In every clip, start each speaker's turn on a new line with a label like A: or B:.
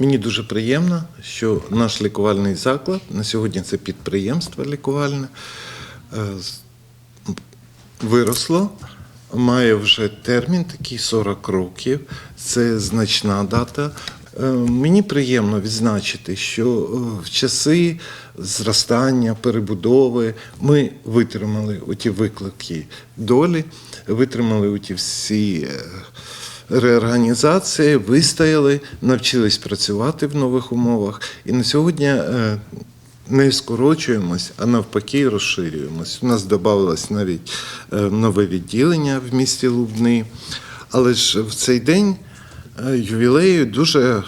A: Мені дуже приємно, що наш лікувальний заклад на сьогодні це підприємство лікувальне е, виросло, має вже термін такий 40 років. Це значна дата. Е, Мені приємно відзначити, що е, в часи зростання, перебудови ми витримали оті виклики долі, витримали оті всі реорганізації, вистояли, навчились працювати в нових умовах. І на сьогодні е, не скорочуємось, а навпаки розширюємось. У нас додавалось навіть е, нове відділення в місті Лубни. Але ж в цей день е, ювілею дуже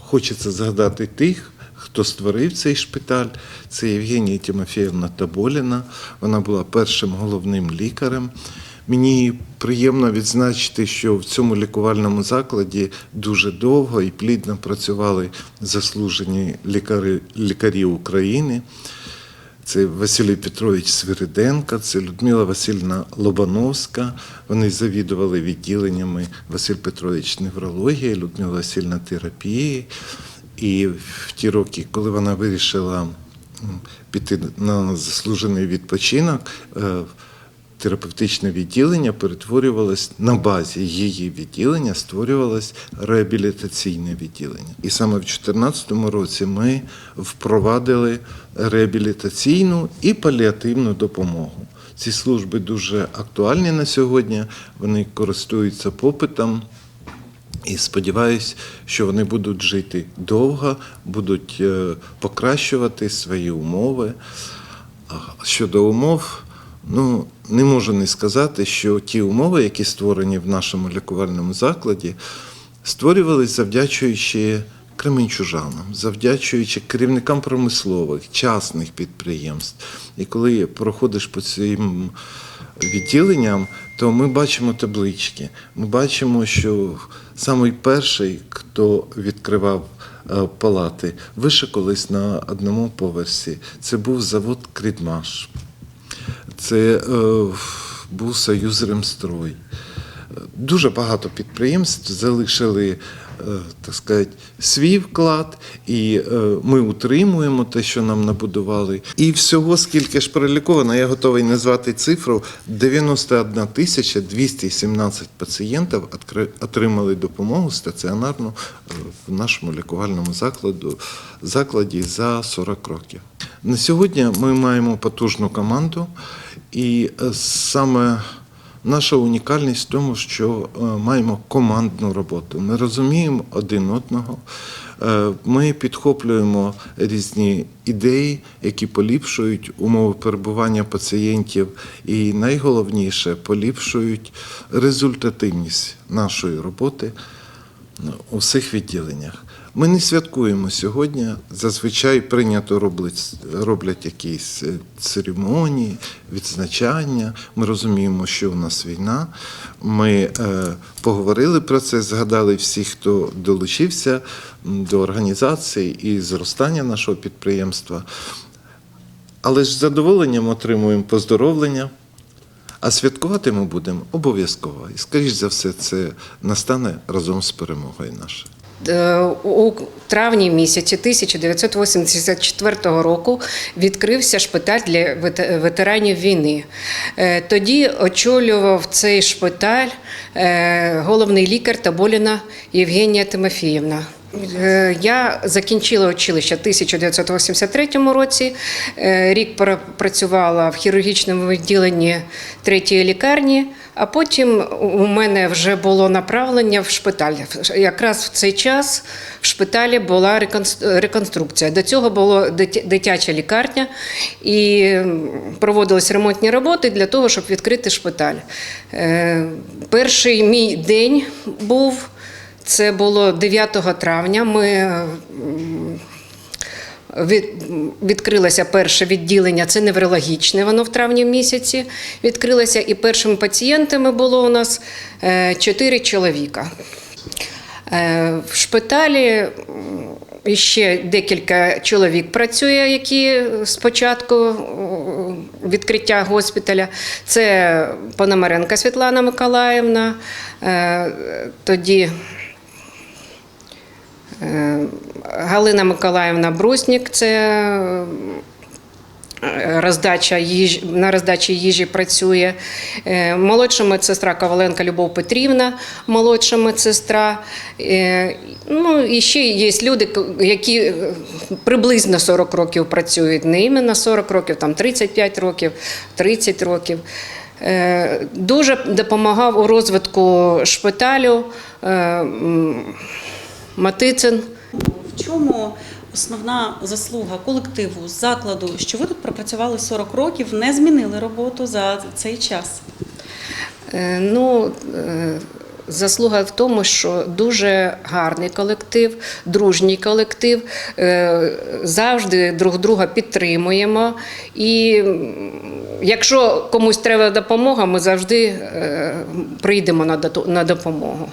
A: хочеться згадати тих, хто створив цей шпиталь. Це Євгенія Тимофіївна Таболіна. Вона була першим головним лікарем. Мені приємно відзначити, що в цьому лікувальному закладі дуже довго і плідно працювали заслужені лікарі, лікарі України. Це Василій Петрович Свириденко, це Людмила Васильівна Лобановська. Вони завідували відділеннями Василь Петрович неврології, Людмила Васильівна терапії. І в ті роки, коли вона вирішила піти на заслужений відпочинок, е, терапевтичне відділення перетворювалось на базі її відділення, створювалось реабілітаційне відділення. І саме в 2014 році ми впровадили реабілітаційну і паліативну допомогу. Ці служби дуже актуальні на сьогодні, вони користуються попитом. І сподіваюся, що вони будуть жити довго, будуть е, покращувати свої умови. Щодо умов, ну не можу не сказати, що ті умови, які створені в нашому лікувальному закладі, створювалися завдячуючи кременчужанам, завдячуючи керівникам промислових, частних підприємств. І коли проходиш по цим відділенням, то ми бачимо таблички. Ми бачимо, що самий перший, хто відкривав е, палати, вище колись на одному поверсі. Це був завод Крідмаш. Це е, був Союз Ремстрой. Дуже багато підприємств залишили е, так сказати, свій вклад, і е, ми утримуємо те, що нам набудували. І всього, скільки ж проліковано, я готовий назвати цифру: 91 тисяча 217 пацієнтів отримали допомогу стаціонарну е, в нашому лікувальному закладу, закладі за 40 років. На сьогодні ми маємо потужну команду, і е, саме Наша унікальність в тому, що е, маємо командну роботу. Ми розуміємо один одного. Е, Ми підхоплюємо різні ідеї, які поліпшують умови перебування пацієнтів, і найголовніше поліпшують результативність нашої роботи у всіх відділеннях. Ми не святкуємо сьогодні. Зазвичай прийнято роблять, роблять якісь е, церемонії, відзначання. Ми розуміємо, що в нас війна. Ми е, поговорили про це, згадали всіх, хто долучився до організації і зростання нашого підприємства. Але ж з задоволенням отримуємо поздоровлення. А святкувати ми будемо обов'язково. І, скоріш за все, це настане разом з перемогою нашою.
B: Е, У травні місяці 1984 року відкрився шпиталь для ветеранів війни. Е, Тоді очолював цей шпиталь е, головний лікар Таболіна Євгенія Тимофіївна. Е, Я закінчила училище в 1983 році. Е, Рік працювала в хірургічному відділенні третьої лікарні, а потім у мене вже було направлення в шпиталь. Якраз в цей час в шпиталі була реконс- реконструкція. До цього була дитяча лікарня і проводились ремонтні роботи для того, щоб відкрити шпиталь. Е, Перший мій день був. Це було 9 травня. Ми від, відкрилося перше відділення, це неврологічне, воно в травні місяці відкрилося. І першими пацієнтами було у нас е, 4 чоловіка. Е, В шпиталі ще декілька чоловік працює, які спочатку е, відкриття госпіталя. Це Пономаренка Світлана Миколаївна, е, тоді Е, Галина Миколаївна Бруснік, це е, роздача їжі, на роздачі їжі працює. Е, Молодша медсестра Коваленка Любов Петрівна, молодша медсестра. Е, Ну, і ще є люди, які е, приблизно 40 років працюють, не іменно 40 років, там 35 років, 30 років. Е, Дуже допомагав у розвитку шпиталю е, Матицин.
C: В чому основна заслуга колективу, закладу, що ви тут пропрацювали 40 років, не змінили роботу за цей час?
B: Е, Ну, е, заслуга в тому, що дуже гарний колектив, дружній колектив. е, Завжди друг друга підтримуємо. І якщо комусь треба допомога, ми завжди прийдемо на допомогу.